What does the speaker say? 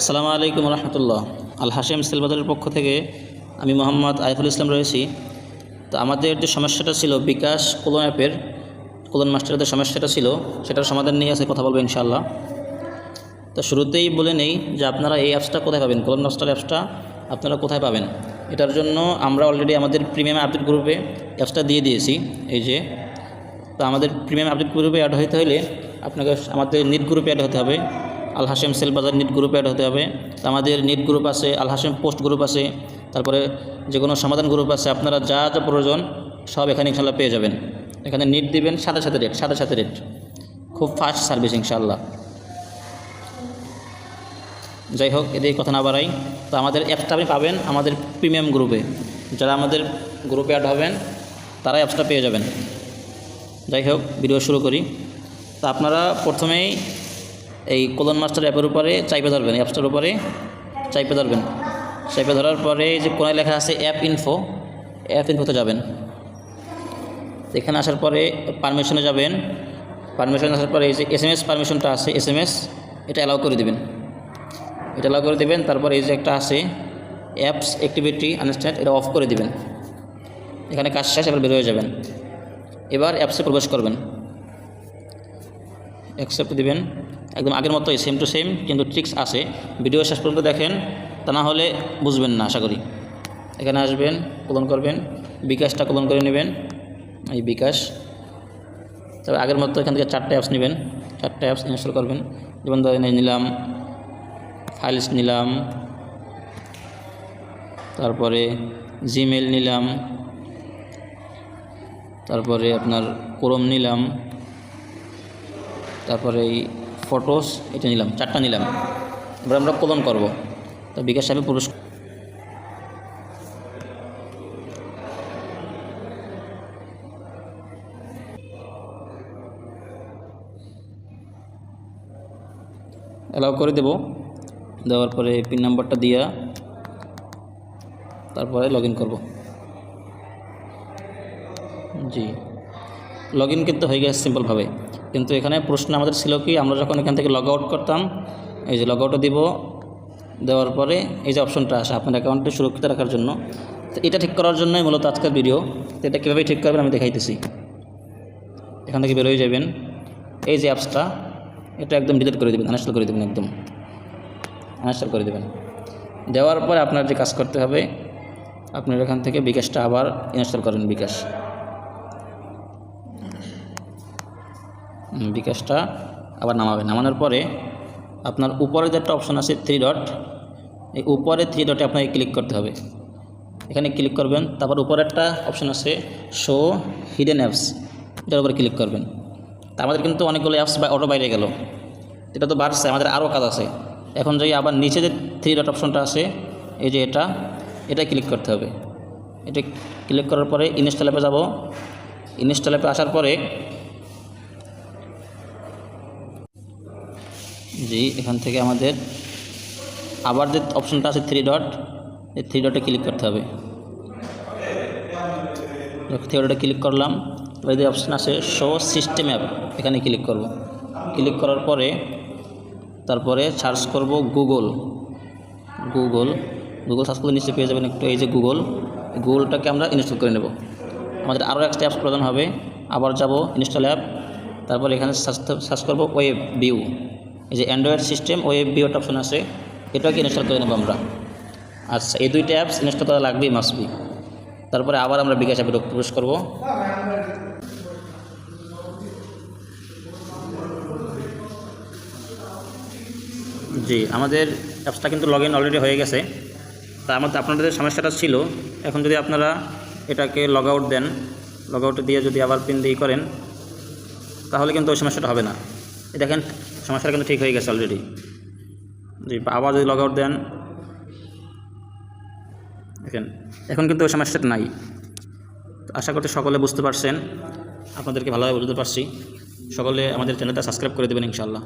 আসসালামু আলাইকুম রহমতুল্লাহ। আল হাসেম সেলবাজারের পক্ষ থেকে আমি মোহাম্মদ আইফুল ইসলাম রয়েছি। তো আমাদের যে সমস্যাটা ছিল বিকাশ কোলন অ্যাপের, কোলন মাস্টারের যে সমস্যাটা ছিল, সেটার সমাধান নিয়ে আছে কথা বলব ইনশাআল্লাহ। তো শুরুতেই বলে নেই যে আপনারা এই অ্যাপসটা কোথায় পাবেন, কোলন মাস্টার অ্যাপসটা আপনারা কোথায় পাবেন। এটার জন্য আমরা অলরেডি আমাদের প্রিমিয়াম আপডেট গ্রুপে অ্যাপসটা দিয়ে দিয়েছি। এই যে, তো আমাদের প্রিমিয়াম আপডেট গ্রুপে অ্যাড হতে হলে আপনাকে আমাদের নিট গ্রুপে অ্যাড হতে হবে। আল হাসেম সেল বাজার নিট গ্রুপে অ্যাড হতে হবে। আমাদের নিট গ্রুপ আছে, আল হাসেম পোস্ট গ্রুপ আছে। তারপরে যে কোনো সমাধান গ্রুপ আছে, আপনারা যা যা প্রয়োজন সব এখানে ইনশাল্লাহ পেয়ে যাবেন। এখানে নিট দিবেন, সাথে সাথে রেট সাথে সাথে রেট খুব ফাস্ট সার্ভিস ইনশাল্লাহ যাই হোক, এদিকে কথা না বাড়াই। তো আমাদের অ্যাপসটা আপনি পাবেন আমাদের প্রিমিয়াম গ্রুপে যারা আমাদের গ্রুপে অ্যাড হবেন, তারাই অ্যাপসটা পেয়ে যাবেন। যাই হোক ভিডিও শুরু করি। তো আপনারা প্রথমেই এই কোলন মাস্টার অ্যাপের উপরে চাইপে ধরবেন অ্যাপসটার উপরে চাইপে ধরবেন। চাইপে ধরার পরে যে কোনায় লেখা আছে অ্যাপ ইনফো অ্যাপ ইনফোতে যাবেন। এখানে আসার পরে পারমিশনে যাবেন। পারমিশন আসার পরে এই যে এস এম এস পারমিশনটা আছে এস এম এস এটা অ্যালাউ করে দেবেন। এটা অ্যালাউ করে দেবেন, তারপর এই যে একটা আছে অ্যাপস অ্যাক্টিভিটি আনস্ট্যান্ড এটা অফ করে দেবেন। এখানে কাজ শেষ, এবার বের হয়ে যাবেন। এবার অ্যাপসে প্রবেশ করবেন। অ্যাকসেপ্ট দিবেন। একদম আগের মতোই সেম টু সেম কিন্তু ট্রিক্স আছে। ভিডিও শেষ পর্যন্ত দেখেন, তা না হলে বুঝবেন না, আশা করি। এখানে আসবেন কোলন করবেন, বিকাশটা কোলন করে নেবেন। এই বিকাশ। তবে আগের মতো এখান থেকে চারটে অ্যাপস নেবেন। চারটে অ্যাপস ইনস্টল করবেন। যেমন ধরেন নিলাম ফাইলস নিলাম, তারপরে জিমেল নিলাম, তারপরে আপনার ক্রোম নিলাম, তারপরে এই ফটোস এটা নিলাম, চারটা নিলাম। এবার আমরা কোলন করব। তো বিকাশ সাহেব পুরুষ অ্যালাউ করে দেব। দেওয়ার পরে পিন নাম্বারটা দিয়া তারপরে লগ ইন করব। জি। লগ ইন কিন্তু হয়ে গেছে সিম্পলভাবে কিন্তু এখানে প্রশ্ন আমাদের ছিল কি, আমরা যখন এখান থেকে লগ আউট করতাম, এই যে লগ আউটও দিব, দেওয়ার পরে এই যে অপশনটা আসে আপনার অ্যাকাউন্টটি সুরক্ষিত রাখার জন্য, তো এটা ঠিক করার জন্যই মূলত আজকের ভিডিও তো এটা কীভাবে ঠিক করবেন আমি দেখাইতেছি। এখান থেকে বেরোয় যাবেন। এই যে অ্যাপসটা এটা একদম ডিলিট করে দেবেন আনইনস্টল করে দেবেন একদম। আনইনস্টল করে দেবেন। দেওয়ার পরে আপনার যে কাজ করতে হবে, আপনার এখান থেকে বিকাশটা আবার ইনস্টল করেন বিকাশ। বিকাশটা আবার নামাবে নামানোর পরে আপনার উপরে যে একটা অপশন আছে থ্রি ডট এই উপরে থ্রি ডটে আপনাকে ক্লিক করতে হবে। এখানে ক্লিক করবেন, তারপর উপরে একটা অপশন আছে শো হিডেন অ্যাপস এটার উপরে ক্লিক করবেন। তা আমাদের কিন্তু অনেকগুলো অ্যাপস অটো বাইরে গেল। এটা তো বাড়ছে, আমাদের আরও কাজ আছে। এখন যদি আবার নিচে যে থ্রি ডট অপশনটা আছে, এই যে এটা এটা ক্লিক করতে হবে। এটা ক্লিক করার পরে ইনস্টল অ্যাপে যাব। ইনস্টল অ্যাপে আসার পরে জি, এখান থেকে আমাদের আবার যে অপশনটা আছে থ্রি ডট এই থ্রি ডটে ক্লিক করতে হবে। থ্রি ডটে ক্লিক করলাম। এবার যে অপশন আছে শো সিস্টেম অ্যাপ এখানে ক্লিক করব। ক্লিক করার পরে তারপরে সার্চ করব গুগল গুগল গুগল সার্চ করলে নিচে পেয়ে যাবেন একটু, এই যে গুগল গুগলটাকে আমরা ইনস্টল করে নেব। আমাদের আরও একটা অ্যাপস প্রয়োজন হবে। আবার যাব ইনস্টল অ্যাপ তারপর এখানে সার্চ সার্চ করব ওয়েব ভিউ এই যে অ্যান্ড্রয়েড সিস্টেম ওয়েব ভিউটা অপশন আছে, এটাকে ইনস্টল করে নেব আমরা। আচ্ছা এই দুইটা অ্যাপস ইনস্টল করা লাগবেই মাসবি তারপরে আবার আমরা বিকাশ অ্যাপে প্রবেশ করব। জি, আমাদের অ্যাপসটা কিন্তু লগ ইন অলরেডি হয়ে গেছে। তা আমাদের আপনাদের সমস্যাটা ছিল, এখন যদি আপনারা এটাকে লগ আউট দেন লগ আউট দিয়ে যদি আবার পিন দিয়ে করেন, তাহলে কিন্তু ওই সমস্যাটা হবে না। দেখেন, সমস্যাটা কিন্তু ঠিক হয়ে গেছে অলরেডি জি আবার যদি লগ আউট দেন, দেখেন, এখন কিন্তু ওই সমস্যাটা নাই। আশা করতে সকলে বুঝতে পারছেন, আপনাদেরকে ভালোভাবে বুঝতে পারছি। সকলে আমাদের চ্যানেলটা সাবস্ক্রাইব করে দেবেন ইনশাআল্লাহ।